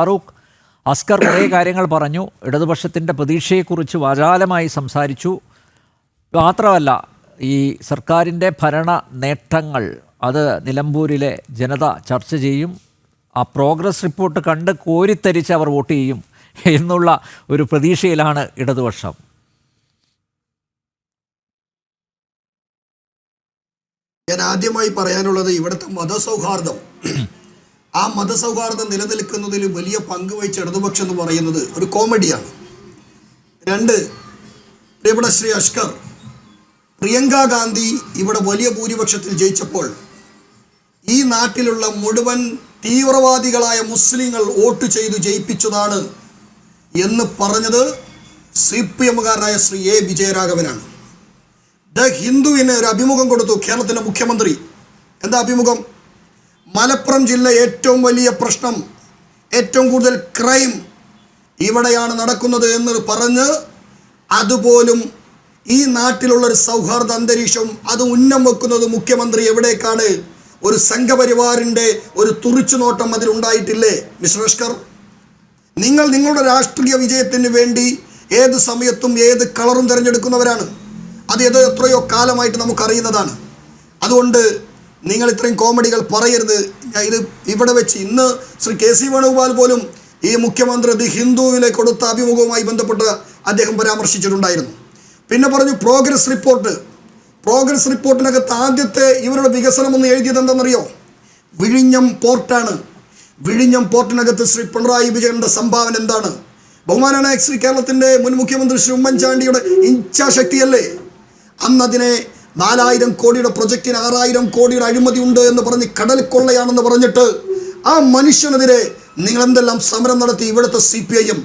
ഫാറൂഖ് അസ്കർ കുറേ കാര്യങ്ങൾ പറഞ്ഞു ഇടതുപക്ഷത്തിന്റെ പ്രതീക്ഷയെക്കുറിച്ച് വാചാലമായി സംസാരിച്ചു. മാത്രമല്ല ഈ സർക്കാരിന്റെ ഭരണ നേട്ടങ്ങൾ അത് നിലമ്പൂരിലെ ജനത ചർച്ച ചെയ്യും. ആ പ്രോഗ്രസ് റിപ്പോർട്ട് കണ്ട് കോരിത്തരിച്ച് അവർ വോട്ട് ചെയ്യും എന്നുള്ള ഒരു പ്രതീക്ഷയിലാണ് ഇടതുപക്ഷം. ഞാൻ ആദ്യമായി പറയാനുള്ളത് ഇവിടുത്തെ മതസൗഹാർദ്ദം. ആ മതസൗഹാർദ്ദം നിലനിൽക്കുന്നതിൽ വലിയ പങ്ക് വഹിച്ച ഇടതുപക്ഷം എന്ന് പറയുന്നത് ഒരു കോമഡിയാണ്. രണ്ട് പ്രിയപ്പെട്ട ശ്രീ അഷ്കർ പ്രിയങ്ക ഗാന്ധി ഇവിടെ വലിയ ഭൂരിപക്ഷത്തിൽ ജയിച്ചപ്പോൾ ഈ നാട്ടിലുള്ള മുഴുവൻ തീവ്രവാദികളായ മുസ്ലിങ്ങൾ വോട്ട് ചെയ്ത് ജയിപ്പിച്ചതാണ് എന്ന് പറഞ്ഞത് സി പി എമ്മുകാരനായ ശ്രീ എ വിജയരാഘവനാണ്. ദ ഹിന്ദുവിന് ഒരു അഭിമുഖം കൊടുത്തു കേരളത്തിലെ മുഖ്യമന്ത്രി. എന്താ അഭിമുഖം? മലപ്പുറം ജില്ല ഏറ്റവും വലിയ പ്രശ്നം ഏറ്റവും കൂടുതൽ ക്രൈം ഇവിടെയാണ് നടക്കുന്നത് എന്ന് പറഞ്ഞ് അതുപോലും ഈ നാട്ടിലുള്ള ഒരു സൗഹാർദ്ദ അന്തരീക്ഷം അത് ഉന്നം വെക്കുന്നത് മുഖ്യമന്ത്രി എവിടേക്കാണ്? ഒരു സംഘപരിവാറിന്റെ ഒരു തുറിച്ചുനോട്ടം അതിലുണ്ടായിട്ടില്ലേ മിസ്റ്റർ ലഷ്കർ നിങ്ങൾ നിങ്ങളുടെ രാഷ്ട്രീയ വിജയത്തിന് വേണ്ടി ഏത് സമയത്തും ഏത് കളറും തിരഞ്ഞെടുക്കുന്നവരാണ്. അത് ഏതോ എത്രയോ കാലമായിട്ട് നമുക്കറിയുന്നതാണ്. അതുകൊണ്ട് നിങ്ങൾ ഇത്രയും കോമഡികൾ പറയരുത്. ഇത് ഇവിടെ വെച്ച് ഇന്ന് ശ്രീ കെ സി വേണുഗോപാൽ പോലും ഈ മുഖ്യമന്ത്രി ദി ഹിന്ദുവിലെ കൊടുത്ത അഭിമുഖവുമായി ബന്ധപ്പെട്ട് അദ്ദേഹം പരാമർശിച്ചിട്ടുണ്ടായിരുന്നു. പിന്നെ പറഞ്ഞു പ്രോഗ്രസ് റിപ്പോർട്ട്. പ്രോഗ്രസ് റിപ്പോർട്ടിനകത്ത് ആദ്യത്തെ ഇവരുടെ വികസനം എന്ന് എഴുതിയത് എന്താണെന്നറിയോ വിഴിഞ്ഞം പോർട്ടാണ്. വിഴിഞ്ഞം പോർട്ടിനകത്ത് ശ്രീ പിണറായി വിജയന്റെ സംഭാവന എന്താണ്? ബഹുമാനാണ് ശ്രീ കേരളത്തിന്റെ മുൻ മുഖ്യമന്ത്രി ശ്രീ ഉമ്മൻചാണ്ടിയുടെ ഇച്ഛാശക്തിയല്ലേ? അന്ന് അതിനെ നാലായിരം കോടിയുടെ പ്രൊജക്റ്റിന് ആറായിരം കോടിയുടെ അഴിമതി ഉണ്ട് എന്ന് പറഞ്ഞ് കടൽ കൊള്ളയാണെന്ന് പറഞ്ഞിട്ട് ആ മനുഷ്യനെതിരെ നിങ്ങൾ എന്തെല്ലാം സമരം നടത്തി ഇവിടുത്തെ സി പി ഐ എം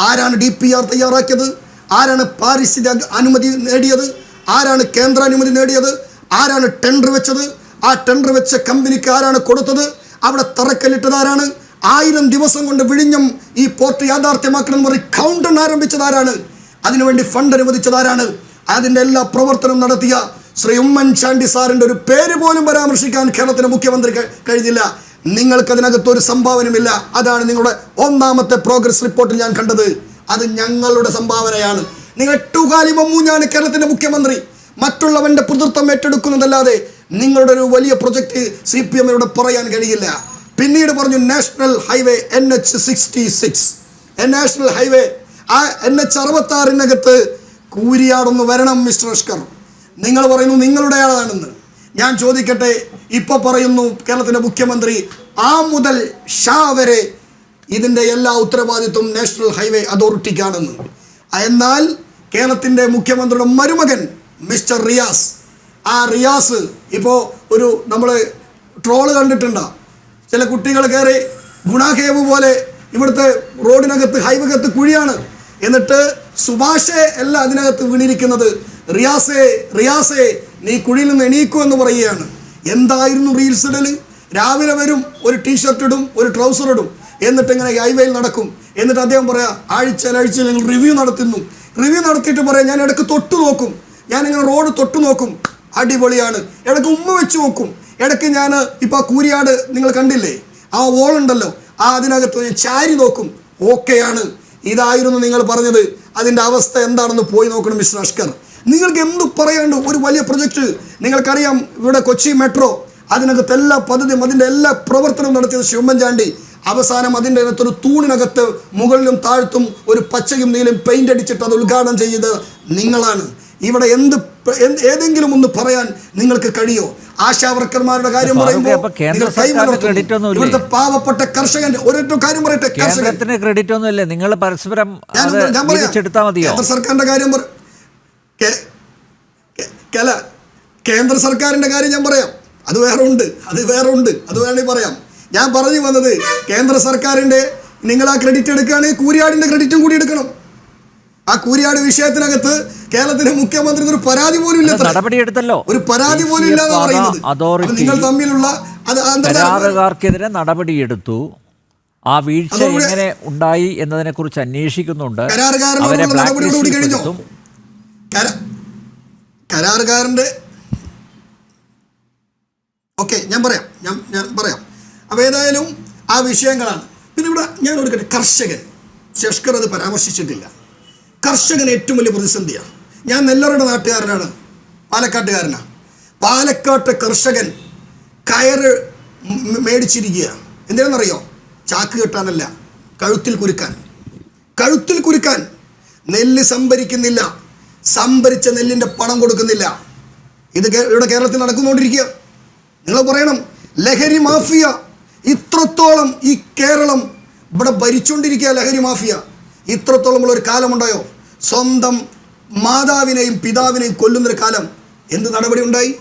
ആരാണ് ഡി പി ആർ തയ്യാറാക്കിയത്? ആരാണ് പാരിസ്ഥിതിക അനുമതി നേടിയത്? ആരാണ് കേന്ദ്ര അനുമതി നേടിയത്? ആരാണ് ടെൻഡർ വെച്ചത്? ആ ടെൻഡർ വെച്ച കമ്പനിക്ക് ആരാണ് കൊടുത്തത്? അവിടെ തറക്കല്ലിട്ടത് ആരാണ്? ആയിരം ദിവസം കൊണ്ട് വിഴിഞ്ഞം ഈ പോർട്ട് യാഥാർത്ഥ്യമാക്കണമെന്ന് പറഞ്ഞ് കൗണ്ടൺ ആരംഭിച്ചത് ആരാണ്? അതിനുവേണ്ടി ഫണ്ട് അനുവദിച്ചതാരാണ് അതിന്റെ എല്ലാ പ്രവർത്തനം നടത്തിയ ശ്രീ ഉമ്മൻചാണ്ടി സാറിന്റെ ഒരു പേര് പോലും പരാമർശിക്കാൻ കേരളത്തിലെ മുഖ്യമന്ത്രി കഴി- കഴിഞ്ഞില്ല. നിങ്ങൾക്കതിനകത്ത് ഒരു സംഭാവനമില്ല അതാണ് നിങ്ങളുടെ ഒന്നാമത്തെ പ്രോഗ്രസ് റിപ്പോർട്ടിൽ ഞാൻ കണ്ടത്. അത് ഞങ്ങളുടെ സംഭാവനയാണ്. നിങ്ങൾ എട്ടുകാലി മമ്മൂഞ്ഞാണ് കേരളത്തിന്റെ മുഖ്യമന്ത്രി. മറ്റുള്ളവന്റെ പിതൃത്വം ഏറ്റെടുക്കുന്നതല്ലാതെ നിങ്ങളുടെ ഒരു വലിയ പ്രൊജക്ട് സി പി എമ്മിലൂടെ പറയാൻ കഴിയില്ല. പിന്നീട് പറഞ്ഞു national highway N H sixty six national highway ആ എൻ എച്ച് അറുപത്തി ആറിനകത്ത് കൂരിയാടൊന്ന് വരണം മിസ്റ്റർ അഷ്കർ. നിങ്ങൾ പറയുന്നു നിങ്ങളുടെ ആളാണെന്ന്. ഞാൻ ചോദിക്കട്ടെ ഇപ്പൊ പറയുന്നു കേരളത്തിന്റെ മുഖ്യമന്ത്രി ആ മുതൽ ഷാ വരെ ഇതിന്റെ എല്ലാ ഉത്തരവാദിത്വം നാഷണൽ ഹൈവേ അതോറിറ്റിക്കാണെന്ന്. എന്നാൽ കേരളത്തിന്റെ മുഖ്യമന്ത്രിയുടെ മരുമകൻ മിസ്റ്റർ റിയാസ് ആ റിയാസ് ഇപ്പോൾ ഒരു നമ്മൾ ട്രോൾ കണ്ടിട്ടുണ്ടോ. ചില കുട്ടികൾ കയറി ഗുണാഖേവ് പോലെ ഇവിടുത്തെ റോഡിനകത്ത് ഹൈവേക്കകത്ത് കുഴിയാണ്. എന്നിട്ട് സുഭാഷെ അല്ല അതിനകത്ത് വീണിരിക്കുന്നത് റിയാസേ റിയാസേ നീ കുഴിയിൽ നിന്ന് എണീക്കൂ എന്ന് പറയുകയാണ്. എന്തായിരുന്നു റീൽസ് ഇടൽ? രാവിലെ വരും ഒരു ടീഷർട്ട് ഇടും ഒരു ട്രൗസർ ഇടും. എന്നിട്ട് ഇങ്ങനെ ഹൈവേയിൽ നടക്കും. എന്നിട്ട് അദ്ദേഹം പറയാം ആഴ്ച ആഴ്ചയിൽ ഞങ്ങൾ റിവ്യൂ നടത്തുന്നു. റിവ്യൂ നടത്തിയിട്ട് പറയാം ഞാൻ ഇടയ്ക്ക് തൊട്ട് നോക്കും. ഞാൻ ഇങ്ങനെ റോഡ് തൊട്ട് നോക്കും. അടിപൊളിയാണ്. ഇടയ്ക്ക് ഉമ്മ വെച്ച് നോക്കും. ഇടയ്ക്ക് ഞാൻ ഇപ്പോൾ കൂരിയാട് നിങ്ങൾ കണ്ടില്ലേ? ആ വോളുണ്ടല്ലോ ആ അതിനകത്ത് ചാരി നോക്കും. ഓക്കെയാണ്. ഇതായിരുന്നു നിങ്ങൾ പറഞ്ഞത്. അതിന്റെ അവസ്ഥ എന്താണെന്ന് പോയി നോക്കണം മിസ്റ്റർ അഷ്കർ. നിങ്ങൾക്ക് എന്ത് പറയാണ്ട് ഒരു വലിയ പ്രൊജക്റ്റ് നിങ്ങൾക്കറിയാം ഇവിടെ കൊച്ചി മെട്രോ അതിനകത്ത് എല്ലാ പദ്ധതിയും അതിന്റെ എല്ലാ പ്രവർത്തനവും നടത്തിയത് ശിവമ്മൻചാണ്ടി. അവസാനം അതിന്റെ അകത്തൊരു തൂണിനകത്ത് മുകളിലും താഴ്ത്തും ഒരു പച്ചയും നീലും പെയിന്റ് അടിച്ചിട്ട് അത് ഉദ്ഘാടനം ചെയ്തത് നിങ്ങളാണ്. ഇവിടെ എന്ത് ഏതെങ്കിലും ഒന്ന് പറയാൻ നിങ്ങൾക്ക് കഴിയോ? ആശാവർക്കർമാരുടെ കാര്യം പറയുമ്പോൾ? ഇവിടുത്തെ പാവപ്പെട്ട കർഷകന്റെ ഒരൊറ്റ കാര്യം പറയട്ടെ കർഷകത്തിന് കേന്ദ്രത്തിന് ക്രെഡിറ്റ് ഒന്നുമില്ലേ? നിങ്ങൾ പരസ്പരം ഞാൻ പറയാം. കേന്ദ്ര സർക്കാരിന്റെ കാര്യം പറ കേ- കേ- കേന്ദ്ര സർക്കാരിന്റെ കാര്യം ഞാൻ പറയാം. അത് വേറെ ഉണ്ട് അത് വേറെ ഉണ്ട് അത് വേണമെങ്കിൽ പറയാം. ഞാൻ പറഞ്ഞു വന്നത് കേന്ദ്ര സർക്കാരിന്റെ നിങ്ങൾ ആ ക്രെഡിറ്റ് എടുക്കുകയാണെങ്കിൽ കൂരിയാടിന്റെ ക്രെഡിറ്റും കൂടി എടുക്കണം. ആ കൂരിയാട് വിഷയത്തിനകത്ത് കേരളത്തിലെ മുഖ്യമന്ത്രി ഒരു പരാതി പോലും ഇല്ല നടപടി എടുത്തല്ലോ ഒരു പരാതി പോലും ഇല്ല എന്ന് പറയുന്നത്. അപ്പൊ നിങ്ങൾ തമ്മിലുള്ള കരാറുകാർക്കെതിരെ നടപടിയെടുത്തു. ആ വീഴ്ച എങ്ങനെ ഉണ്ടായി എന്നതിനെ കുറിച്ച് അന്വേഷിക്കുന്നുണ്ട് അവരെ കരാറുകാരന്റെ ഓക്കെ ഞാൻ പറയാം. ഞാൻ ഞാൻ പറയാം. അപ്പോൾ ഏതായാലും ആ വിഷയങ്ങളാണ്. പിന്നെ ഇവിടെ ഞാൻ കൊടുക്കട്ടെ കർഷകൻ. ശഷ്കർ അത് പരാമർശിച്ചിട്ടില്ല. കർഷകൻ ഏറ്റവും വലിയ പ്രതിസന്ധിയാണ്. ഞാൻ നെല്ലറയുടെ നാട്ടുകാരനാണ്. പാലക്കാട്ടുകാരനാണ് പാലക്കാട്ടെ കർഷകൻ കയറ് മേടിച്ചിരിക്കുക. എന്തിനാണെന്നറിയോ? ചാക്ക് കെട്ടാനല്ല കഴുത്തിൽ കുരുക്കാൻ. കഴുത്തിൽ കുരുക്കാൻ. നെല്ല് സംഭരിക്കുന്നില്ല. സംഭരിച്ച നെല്ലിന്റെ പണം കൊടുക്കുന്നില്ല. ഇത് ഇവിടെ കേരളത്തിൽ നടക്കുന്നുകൊണ്ടിരിക്കുക നിങ്ങൾ പറയണം ലഹരി മാഫിയ. ഇത്രത്തോളം ഈ കേരളം ഇവിടെ ഭരിച്ചുകൊണ്ടിരിക്കുക ലഹരി മാഫിയ. ഇത്രത്തോളമുള്ള ഒരു കാലമുണ്ടായോ? സ്വന്തം മാതാവിനെയും പിതാവിനെയും കൊല്ലുന്നൊരു കാലം. എന്ത് നടപടി ഉണ്ടായി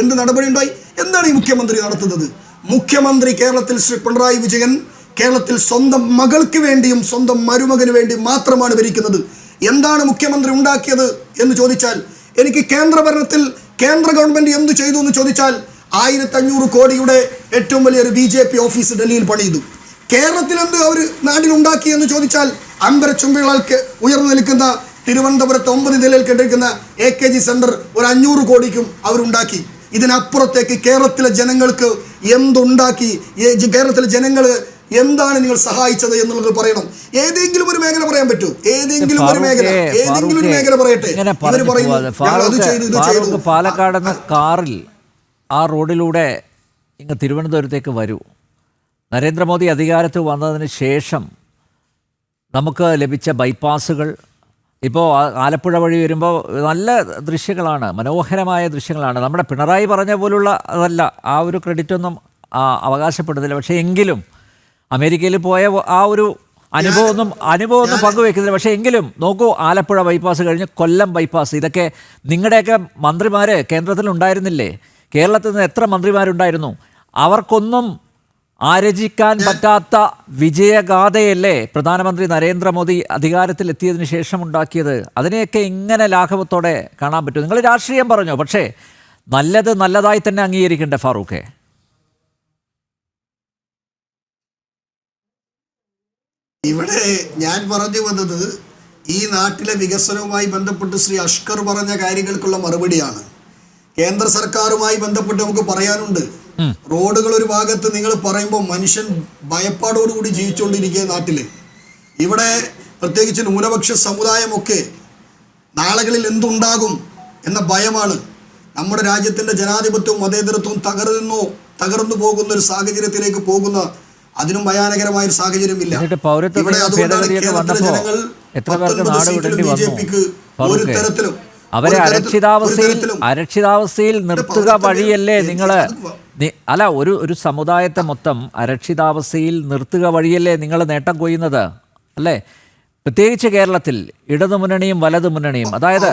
എന്ത് നടപടി ഉണ്ടായി എന്താണ് ഈ മുഖ്യമന്ത്രി നടത്തുന്നത്? മുഖ്യമന്ത്രി കേരളത്തിൽ ശ്രീ പിണറായി വിജയൻ കേരളത്തിൽ സ്വന്തം മകൾക്ക് വേണ്ടിയും സ്വന്തം മരുമകന് വേണ്ടി മാത്രമാണ് ഭരിക്കുന്നത്. എന്താണ് മുഖ്യമന്ത്രി ഉണ്ടാക്കിയത് എന്ന് ചോദിച്ചാൽ എനിക്ക് കേന്ദ്ര ഭരണത്തിൽ കേന്ദ്ര ഗവൺമെന്റ് എന്ത് ചെയ്തു എന്ന് ചോദിച്ചാൽ ആയിരത്തി അഞ്ഞൂറ് കോടിയുടെ ഏറ്റവും വലിയൊരു ബി ജെ പി ഓഫീസ് ഡൽഹിയിൽ പണിതു. കേരളത്തിൽ എന്ത് അവർ നാടിനുണ്ടാക്കി എന്ന് ചോദിച്ചാൽ അമ്പരച്ചുംബികൾക്ക് ഉയർന്നു നിൽക്കുന്ന തിരുവനന്തപുരത്ത് ഒമ്പത് നിലയിൽ കെട്ടിരിക്കുന്ന എ കെ ജി സെന്റർ ഒരു അഞ്ഞൂറ് കോടിക്കും അവരുണ്ടാക്കി. ഇതിനപ്പുറത്തേക്ക് കേരളത്തിലെ ജനങ്ങൾക്ക് എന്തുണ്ടാക്കി? കേരളത്തിലെ ജനങ്ങൾ എന്താണ് നിങ്ങൾ സഹായിച്ചത് എന്നുള്ളത് പറയണം. ഏതെങ്കിലും ഒരു മേഖല പറയാൻ പറ്റൂ. ഏതെങ്കിലും ഒരു മേഖല ഏതെങ്കിലും ഒരു മേഖല പറയട്ടെ. പറയുന്നു. പാലക്കാട് കാറിൽ ആ റോഡിലൂടെ ഇങ്ങ് തിരുവനന്തപുരത്തേക്ക് വരൂ. നരേന്ദ്രമോദി അധികാരത്തിൽ വന്നതിന് ശേഷം നമുക്ക് ലഭിച്ച ബൈപ്പാസുകൾ ഇപ്പോൾ ആലപ്പുഴ വഴി വരുമ്പോൾ നല്ല ദൃശ്യങ്ങളാണ് മനോഹരമായ ദൃശ്യങ്ങളാണ്. നമ്മുടെ പിണറായി പറഞ്ഞ പോലുള്ള അതല്ല ആ ഒരു ക്രെഡിറ്റ് ഒന്നും ആ, അവകാശപ്പെടുന്നില്ല. പക്ഷേ എങ്കിലും അമേരിക്കയിൽ പോയ ആ ഒരു അനുഭവമൊന്നും അനുഭവമൊന്നും പങ്കുവെക്കുന്നില്ല. പക്ഷേ എങ്കിലും നോക്കൂ ആലപ്പുഴ ബൈപ്പാസ് കഴിഞ്ഞ് കൊല്ലം ബൈപ്പാസ്. ഇതൊക്കെ നിങ്ങളുടെയൊക്കെ മന്ത്രിമാർ കേന്ദ്രത്തിൽ ഉണ്ടായിരുന്നില്ലേ കേരളത്തിൽ നിന്ന് എത്ര മന്ത്രിമാരുണ്ടായിരുന്നു? അവർക്കൊന്നും ആരചിക്കാൻ പറ്റാത്ത വിജയഗാഥയല്ലേ പ്രധാനമന്ത്രി നരേന്ദ്രമോദി അധികാരത്തിൽ എത്തിയതിന് ശേഷം ഉണ്ടാക്കിയത് അതിനെയൊക്കെ ഇങ്ങനെ ലാഘവത്തോടെ കാണാൻ പറ്റും നിങ്ങൾ രാഷ്ട്രീയം പറഞ്ഞു പക്ഷേ നല്ലത് നല്ലതായി തന്നെ അംഗീകരിക്കണ്ടേ ഫാറൂഖെ? ഇവിടെ ഞാൻ പറഞ്ഞു വന്നത് ഈ നാട്ടിലെ വികസനവുമായി ബന്ധപ്പെട്ട് ശ്രീ അഷ്കർ പറഞ്ഞ കാര്യങ്ങൾക്കുള്ള മറുപടിയാണ്. കേന്ദ്ര സർക്കാരുമായി ബന്ധപ്പെട്ട് നമുക്ക് പറയാനുണ്ട്. റോഡുകൾ ഒരു ഭാഗത്ത് നിങ്ങൾ പറയുമ്പോൾ മനുഷ്യൻ ഭയപ്പാടോടുകൂടി ജീവിച്ചുകൊണ്ടിരിക്കുക നാട്ടിൽ. ഇവിടെ പ്രത്യേകിച്ച് ന്യൂനപക്ഷ സമുദായമൊക്കെ നാളുകളിൽ എന്തുണ്ടാകും എന്ന ഭയമാണ്. നമ്മുടെ രാജ്യത്തിന്റെ ജനാധിപത്യവും മതേതരത്വവും തകർന്നോ തകർന്നു പോകുന്ന ഒരു സാഹചര്യത്തിലേക്ക് പോകുന്ന അതിനും ഭയാനകരമായ ഒരു സാഹചര്യമില്ല. ഇവിടെ അതുകൊണ്ടാണ് കേരളത്തിലെ ജനങ്ങൾ പത്തൊൻപത് പേർക്ക് 19 നാട് സീറ്റിലും വിടേണ്ടി വന്നു? പിക്ക് ഒരു തരത്തിലും അവരെ അരക്ഷിതാവസ്ഥയിൽ അരക്ഷിതാവസ്ഥയിൽ നിർത്തുക വഴിയല്ലേ നിങ്ങൾ അല്ല ഒരു ഒരു സമുദായത്തെ മൊത്തം അരക്ഷിതാവസ്ഥയിൽ നിർത്തുക വഴിയല്ലേ നിങ്ങൾ നേട്ടം കൊയ്യുന്നത്? അല്ലേ? പ്രത്യേകിച്ച് കേരളത്തിൽ ഇടതുമുന്നണിയും അതായത് മുന്നണിയും അതായത്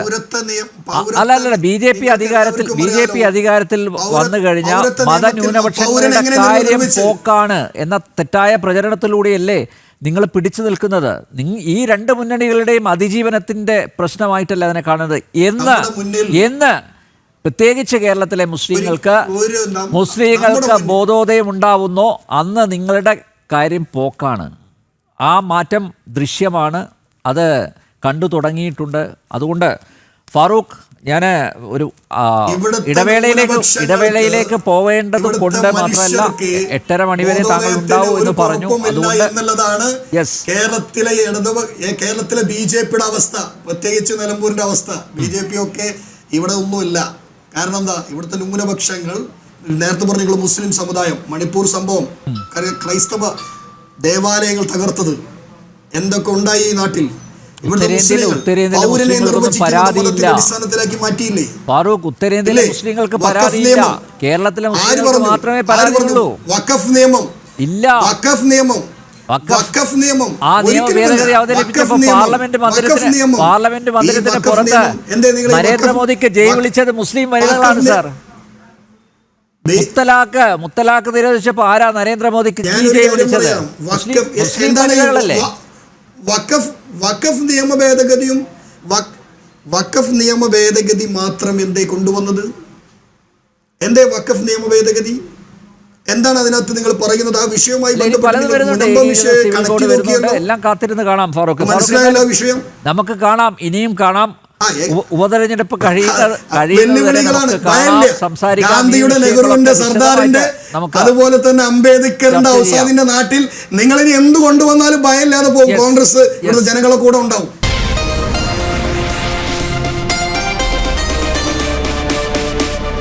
അല്ല അല്ല ബി ജെ പി അധികാരത്തിൽ ബി ജെ പി അധികാരത്തിൽ വന്നു കഴിഞ്ഞാൽ മതന്യൂനപക്ഷങ്ങളുടെ കാര്യം പോക്കാണ് എന്ന തെറ്റായ പ്രചരണത്തിലൂടെയല്ലേ നിങ്ങൾ പിടിച്ചു നിൽക്കുന്നത് ഈ രണ്ട് മുന്നണികളുടെയും അതിജീവനത്തിന്റെ പ്രശ്നമായിട്ടല്ല അതിനെ കാണുന്നത്. എന്ന് എന്ന് പ്രത്യേകിച്ച് കേരളത്തിലെ മുസ്ലിങ്ങൾക്ക് മുസ്ലിങ്ങൾക്ക് ബോധോദയം ഉണ്ടാവുന്നോ. അന്ന് നിങ്ങളുടെ കാര്യം പോക്കാണ്. ആ മാറ്റം ദൃശ്യമാണ്. അത് കണ്ടു തുടങ്ങിയിട്ടുണ്ട്. അതുകൊണ്ട് ഫാറൂഖ് ഞാൻ ഒരു ഇടവേളയിലേക്ക് ഇടവേളയിലേക്ക് പോവേണ്ടത് കൊണ്ട് മാത്രമല്ല എട്ടര മണിവരെ താങ്കൾ ഉണ്ടാവും എന്ന് പറഞ്ഞു. അതുകൊണ്ട് എന്നുള്ളതാണ് കേരളത്തിലെ ഇടതുപ കേരളത്തിലെ ബി ജെ പിയുടെ അവസ്ഥ. പ്രത്യേകിച്ച് നിലമ്പൂരിന്റെ അവസ്ഥ. ബി ജെ പി ഒക്കെ ഇവിടെ ഒന്നുമില്ല. കാരണം എന്താ? ഇവിടുത്തെ ന്യൂനപക്ഷങ്ങൾ നേരത്തെ പറഞ്ഞു മുസ്ലിം സമുദായം മണിപ്പൂർ സംഭവം ക്രൈസ്തവ ദേവാലയങ്ങൾ തകർത്തത്. എന്തൊക്കെ ഉണ്ടായി ഈ നാട്ടിൽ? ഉത്തരേന്ത്യയിലെ മുസ്ലിങ്ങൾക്കൊന്നും പരാതിയില്ല. മാറ്റിയില്ലേ? ഫാറൂഖ് ഉത്തരേന്ത്യയിലെ മുസ്ലിങ്ങൾക്ക് പരാതിയില്ല. കേരളത്തിലെ മുസ്ലിങ്ങൾക്ക് മാത്രമേ പരാതിയുള്ളൂ. വഖഫ് നിയമം. ഇല്ല. വഖഫ് നിയമം. വഖഫ് നിയമം. ആ നിയമ ഒരിക്കലുമില്ല. ഭേദഗതി അവതരിപ്പിച്ചപ്പോൾ വഖഫ് നിയമം, പാർലമെന്റ് മന്ദിരത്തിന് പാർലമെന്റ് മന്ദിരത്തിന് പുറത്ത് നരേന്ദ്രമോദിക്ക് ജയ് വിളിച്ചത് മുസ്ലിം വനിതകളാണ് സർ. മുത്തലാഖ് മുത്തലാഖ് നിരോധിച്ചപ്പോ ആരാ നരേന്ദ്രമോദിക്ക് ജയ് വിളിച്ചത്? മുസ്ലിം വനിതകളല്ലേ? വഖഫ് വഖഫ് നിയമ ഭേദഗതിയും വഖ്- വഖഫ് നിയമ ഭേദഗതി മാത്രം എന്തേ കൊണ്ടുവന്നത്? എന്തേ വഖഫ് നിയമ ഭേദഗതി എന്താണ് അതിനകത്ത് നിങ്ങൾ പറയുന്നത്? ആ വിഷയവുമായി എല്ലാം കാത്തിരുന്ന് കാണാം ഫാറൂഖ്. മനസ്സിലായല്ലോ വിഷയം? നമുക്ക് കാണാം ഇനിയും കാണാം. ഉപതെരഞ്ഞെടുപ്പ് ഗാന്ധിയുടെ നെഹ്റുവിന്റെ സർദാറിന്റെ അതുപോലെ തന്നെ അംബേദ്കറിന്റെ ഔസാദിന്റെ നാട്ടിൽ നിങ്ങൾ ഇനി എന്ത് കൊണ്ടുവന്നാലും ഭയമില്ലാതെ പോകും കോൺഗ്രസ് ജനങ്ങളെ കൂടെ ഉണ്ടാവും.